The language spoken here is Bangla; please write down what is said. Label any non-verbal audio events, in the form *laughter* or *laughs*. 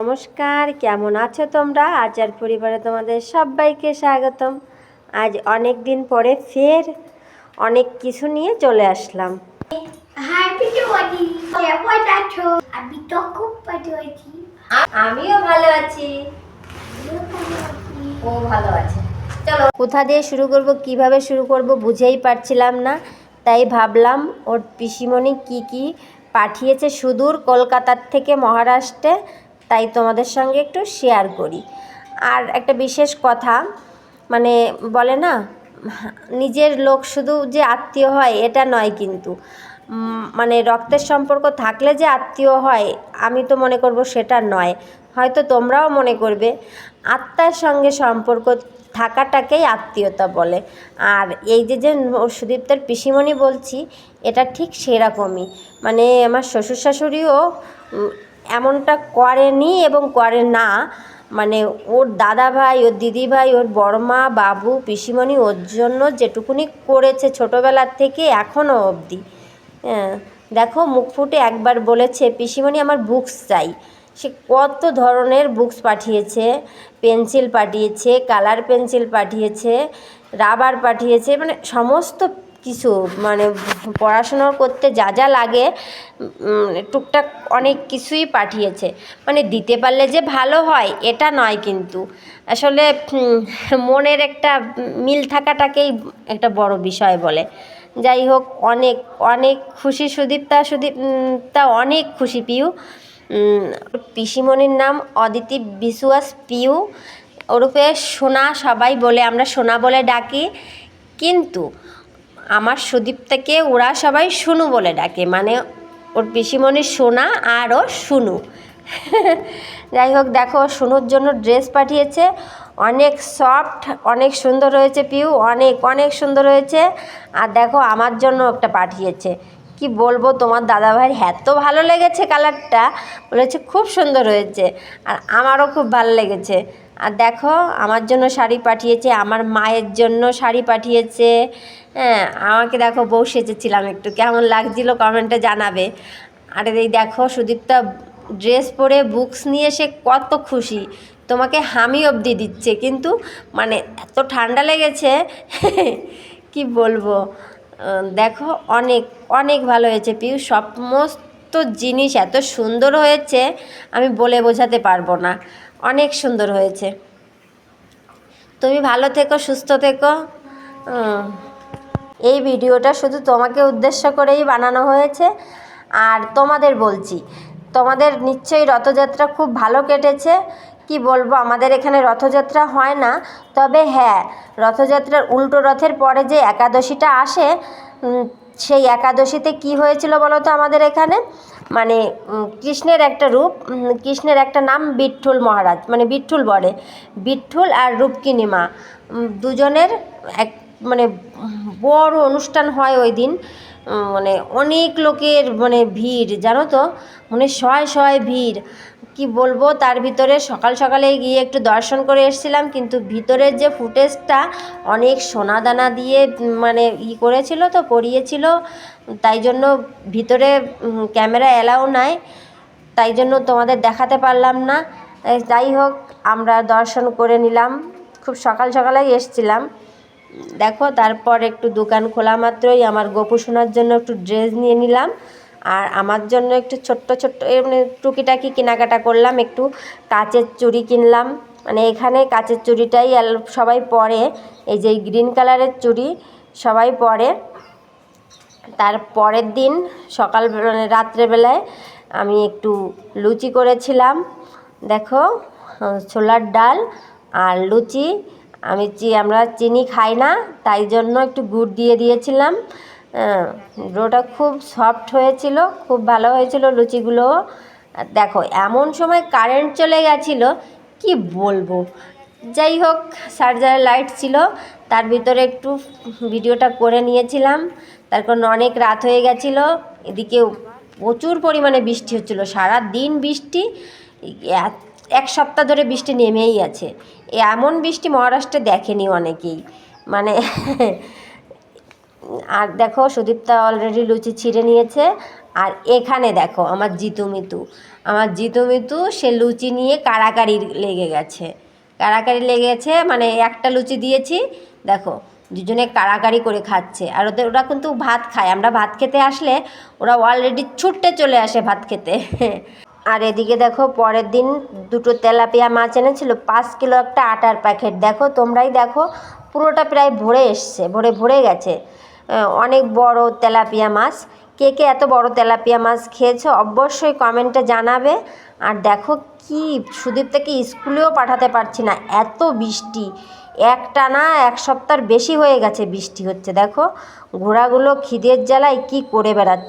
নমস্কার কেমন আছো তোমরা? আচার পরিবারে তোমাদের সবাইকে স্বাগতম। আজ অনেক দিন পরে ফের অনেক কিছু নিয়ে চলে আসলাম। আমিও ভালো আছি। ও ভালো আছে। চলো কোথা দিয়ে শুরু করব কীভাবে শুরু করব বুঝেই পারছিলাম না। তাই ভাবলাম ওর পিসিমণি কি কি পাঠিয়েছে সুদূর কলকাতার থেকে মহারাষ্ট্রে তাই তোমাদের সঙ্গে একটু শেয়ার করি। আর একটা বিশেষ কথা মানে বলে না, নিজের লোক শুধু যে আত্মীয় হয়, এটা নয় কিন্তু। মানে রক্তের সম্পর্ক থাকলে যে আত্মীয় হয়, আমি তো মনে করব সেটা নয়। হয়তো তোমরাও মনে করবে, আত্মার সঙ্গে সম্পর্ক থাকাটাকেই আত্মীয়তা বলে। আর এই যে যে সুদীপ্তার পিসিমণি বলছি, এটা ঠিক সেরকমই। মানে আমার শ্বশুর শাশুড়িও এমনটা করেনি এবং করে না। মানে ওর দাদা ভাই ওর দিদি ভাই ওর বড়মা, বাবু, পিসিমণি ওর জন্য যেটুকুনি করেছে ছোটোবেলার থেকে এখনও অবধি। হ্যাঁ দেখো মুখ ফুটে একবার বলেছে, পিসিমণি, আমার বুকস চাই। সে কত ধরনের বুকস পাঠিয়েছে। পেন্সিল পাঠিয়েছে কালার পেন্সিল পাঠিয়েছে রাবার পাঠিয়েছে মানে সমস্ত কিছু মানে পড়াশুনো করতে যা যা লাগে টুকটাক অনেক কিছুই পাঠিয়েছে। মানে দিতে পারলে যে ভালো হয়, এটা নয় কিন্তু। আসলে মনের একটা মিল থাকাটাকেই একটা বড় বিষয় বলে। যাই হোক, অনেক অনেক খুশি সুদীপ্তা সুদীপ তা অনেক খুশি পিউ। পিসিমণির নাম অদিতি বিশুয়াস পিউ। ওরূপে সোনা সবাই বলে, আমরা সোনা বলে ডাকি। কিন্তু আমার সুদীপ্তাকে ওরা সবাই শুনু বলে ডাকে মানে ওর পিসিমণির সোনা আর ও শুনু। *laughs* যাই হোক, দেখো, শুনুর জন্য ড্রেস পাঠিয়েছে। অনেক সফট, অনেক সুন্দর হয়েছে পিউ, অনেক অনেক সুন্দর হয়েছে। আর দেখো, আমার জন্য একটা পাঠিয়েছে। কি বলব, তোমার দাদাভাইয়ের এত ভালো লেগেছে কালারটা বলেছে, খুব সুন্দর হয়েছে। আর আমারও খুব ভালো লেগেছে। আর দেখো, আমার জন্য শাড়ি পাঠিয়েছে, আমার মায়ের জন্য শাড়ি পাঠিয়েছে। হ্যাঁ আমাকে দেখো, বউ সেজেছিলাম একটু। কেমন লাগছিল কমেন্টে জানাবে। আর এই দেখো, সুদীপ্তা ড্রেস পরে বুকস নিয়ে সে কত খুশি। তোমাকে হামি অবধি দিচ্ছে, কিন্তু মানে এত ঠান্ডা লেগেছে, *laughs* কি বলব? দেখো, অনেক অনেক ভালো হয়েছে, পিউ। সমস্ত জিনিস এত সুন্দর হয়েছে, আমি বলে বোঝাতে পারব না। অনেক সুন্দর হয়েছে। তুমি ভালো থেকো, সুস্থ থেকো। এই ভিডিওটা শুধু তোমাকে উদ্দেশ্য করেই বানানো হয়েছে। আর তোমাদের বলছি, তোমাদের নিশ্চয়ই রথযাত্রা খুব ভালো কেটেছে। কি বলব, আমাদের এখানে রথযাত্রা হয় না। তবে হ্যাঁ রথযাত্রার উল্টো রথের পরে যে একাদশীটা আসে সেই একাদশীতে কি হয়েছিল বলো তো আমাদের এখানে? মানে কৃষ্ণের একটা রূপ কৃষ্ণের একটা নাম বিঠুল মহারাজ মানে বিঠুল বলে। বিঠুল আর রূপকিনী মা। দুজনের এক মানে বড় অনুষ্ঠান হয় ওই দিন। মানে অনেক লোকের মানে ভিড়, জানো তো? মানে শয় শয় ভিড়। কি বলব? তার ভিতরে সকাল সকালে গিয়ে একটু দর্শন করে এসেছিলাম, কিন্তু ভিতরের যে ফুটেজটা অনেক সোনা দানা দিয়ে মানে ই করেছিল তো, পরিয়েছিল। তাই জন্য ভিতরে ক্যামেরা অ্যালাউ নাই। তাই জন্য তোমাদের দেখাতে পারলাম না। যাই হোক, আমরা দর্শন করে নিলাম। খুব সকাল সকালেই এসছিলাম। দেখো, তারপর একটু দোকান খোলা মাত্রই আমার গোপু সোনার জন্য একটু ড্রেস নিয়ে নিলাম। আর আমার জন্য একটু ছোট্ট ছোট্ট এমনি টুকিটাকি কেনাকাটা করলাম, একটু কাচের চুড়ি কিনলাম। মানে এখানে কাচের চুড়িটাই সবাই পরে, এই যে গ্রিন কালারের চুড়ি সবাই পরে। তার পরের দিন সকাল মানে রাত্রেবেলায় আমি একটু লুচি করেছিলাম। দেখো, ছোলার ডাল আর লুচি আমি চি, আমরা চিনি খাই না, তাই জন্য একটু গুড় দিয়ে দিয়েছিলাম। ডোটা খুব সফট হয়েছিল, খুব ভালো হয়েছিল লুচিগুলো। দেখো, এমন সময় কারেন্ট চলে গেছিল, কি বলব? যাই হোক চার্জারের লাইট ছিল, তার ভিতরে একটু ভিডিওটা করে নিয়েছিলাম। তার কারণ অনেক রাত হয়ে গেছিল, এদিকে প্রচুর পরিমাণে বৃষ্টি হচ্ছিল সারা দিন বৃষ্টি এক- এক সপ্তাহ ধরে বৃষ্টি নেমেই আছে। এমন বৃষ্টি মহারাষ্ট্রে দেখেনি অনেকেই। মানে আর দেখো সুদীপ্তা অলরেডি লুচি ছিঁড়ে নিয়েছে। আর এখানে দেখো আমার জিতু মিতু। আমার জিতু মিতু, সে লুচি নিয়ে কাড়াকাড়ি লেগে গেছে। কাড়াকাড়ি লেগে গেছে মানে একটা লুচি দিয়েছি। দেখো, দুজনে কাড়াকাড়ি করে খাচ্ছে। আর ওদের, ওরা কিন্তু ভাত খায়। আমরা ভাত খেতে আসলে ওরা অলরেডি ছুটতে চলে আসে ভাত খেতে। আর এদিকে দেখো, পরের দিন দুটো তেলাপিয়া মাছ এনেছিল, পাঁচ কিলো একটা আটার প্যাকেট। দেখো, তোমরাই দেখো, পুরোটা প্রায় ভরে এসছে, ভরে ভরে গেছে। অনেক বড় তেলাপিয়া মাছ। কে কে এত বড় তেলাপিয়া মাছ খেয়েছো অবশ্যই কমেন্টে জানাবে। আর দেখো কি সুদীপ্তাকে স্কুলেও পাঠাতে পারছি না, এত বৃষ্টি। একটা না এক সপ্তাহ বেশি হয়ে গেছে বৃষ্টি হচ্ছে, দেখো। ঘোড়াগুলো খিদের জ্বালায় কি করে বেড়াচ্ছে।